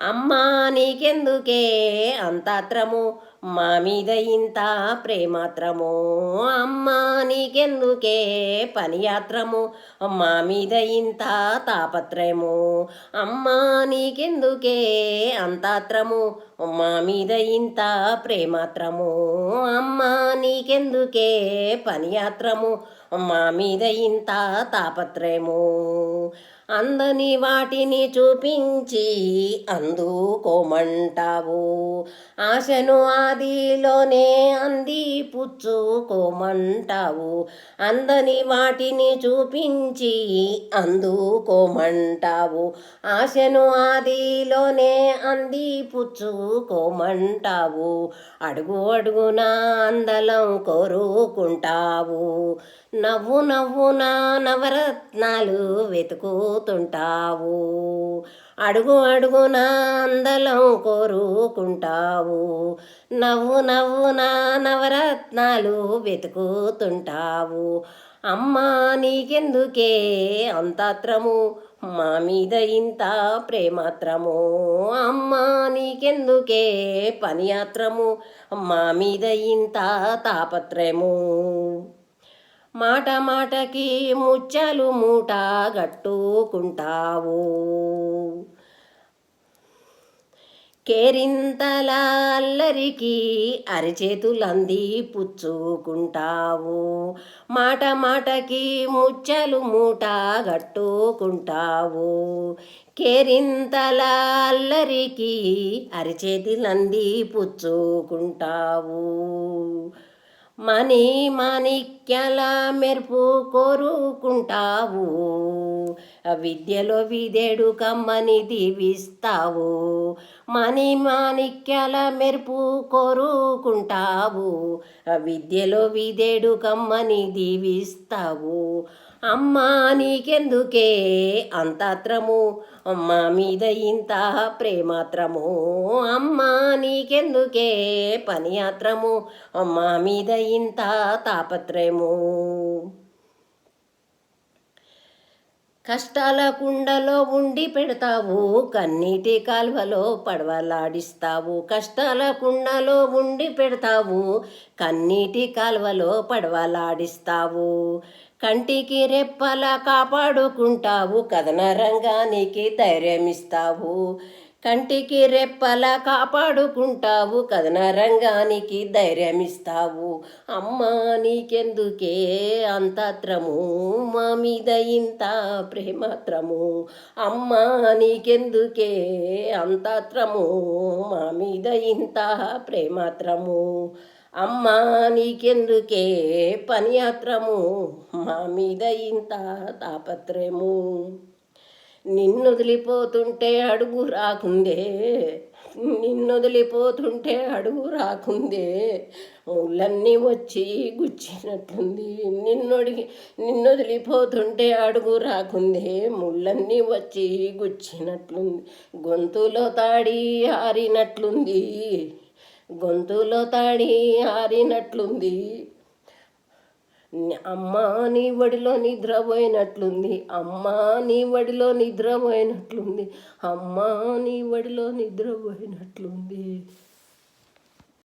అమ్మా నీకెందుకే అంతాత్రము మా మీద ఇంత ప్రేమాత్రము? అమ్మా నీకెందుకే పనియాత్రము మా మీద ఇంత తాపత్రయము? అమ్మా నీకెందుకే అంతాత్రము మా మీద ఇంత ప్రేమాత్రము? అమ్మా నీకెందుకే పనియాత్రము మా మీద ఇంత తాపత్రయము? అందని వాటిని చూపించి అందుకోమంటావు. ఆశను ఆదిలోనే అంది పుచ్చుకోమంటావు. అందని వాటిని చూపించి అందుకోమంటావు. ఆశను ఆదిలోనే అంది పుచ్చుకోమంటావు. అడుగు అడుగున అందలం కోరుకుంటావు. నవ్వు నవ్వున నవరత్నాలు వెతుకు పోతుంటావు. అడుగు అడుగున అందలం కోరుకుంటావు. నవ్వు నవ్వు నా నవరత్నాలు వెతుకుతుంటావు. అమ్మా నీకెందుకే అంతాత్రము మా మీద ఇంత ప్రేమాత్రము? అమ్మా నీకెందుకే పనియాత్రము మా మీద ఇంత తాపత్రయము? మాట మాటకి ముచ్చలు మూట గట్టుకుంటావు. కేరింతలల్లరికి అరిచేతులంది పుచ్చుకుంటావు. మాట మాటకి ముచ్చలు మూట గట్టుకుంటావు. కేరింతలల్లరికి అరిచేతులంది పుచ్చుకుంటావు. మణి మాణిక్యల మెరుపు కోరుకుంటావు. విద్యలో విదేడు కమ్మని దీవిస్తావు. మణి మాణిక్యల మెరుపు కోరుకుంటావు. విద్యలో విదేడు కమ్మని దీవిస్తావు. అమ్మా నీకెందుకే అంతాత్రము? అమ్మ మీద ఇంత ప్రేమాత్రము? అమ్మా నీకెందుకే పనియాత్రము? అమ్మ మీద ఇంత తాపత్రయము. కష్టాల కుండలో ఉండి పెడతావు కన్నీటి కాల్వలో పడవలాడిస్తావు. కష్టాల కుండలో ఉండి పెడతావు కన్నీటి కాల్వలో పడవలాడిస్తావు. కంటికి రెప్పల కాపాడుకుంటావు కథన రంగానికి ధైర్యం ఇస్తావు కంటికి రెప్పల కాపాడుకుంటావు కథన రంగానికి ధైర్యం ఇస్తావు అమ్మా నీకెందుకే అంతత్రము? మా మీద ఇంత ప్రేమాత్రము? అమ్మా నీకెందుకే అంతాత్రము? మా మీద ఇంత ప్రేమాత్రము? అమ్మా నీకెందుకే పనియాత్రము? మా మీద ఇంత తాపత్రయము? నిన్ను వదిలిపోతుంటే అడుగు రాకుందే. నిన్ను వదిలిపోతుంటే అడుగు రాకుందే. ముళ్ళన్నీ వచ్చి గుచ్చినట్లుంది. నిన్నొడిగి నిన్ను వదిలిపోతుంటే అడుగు రాకుందే. ముళ్ళన్నీ వచ్చి గుచ్చినట్లుంది. గొంతులో తాడి ఆరినట్లుంది. గొంతులో తాడి ఆరినట్లుంది. అమ్మ నీ వడిలో నిద్రపోయినట్లుంది అమ్మ నీ వడిలో నిద్రపోయినట్లుంది అమ్మ నీ వడిలో నిద్రపోయినట్లుంది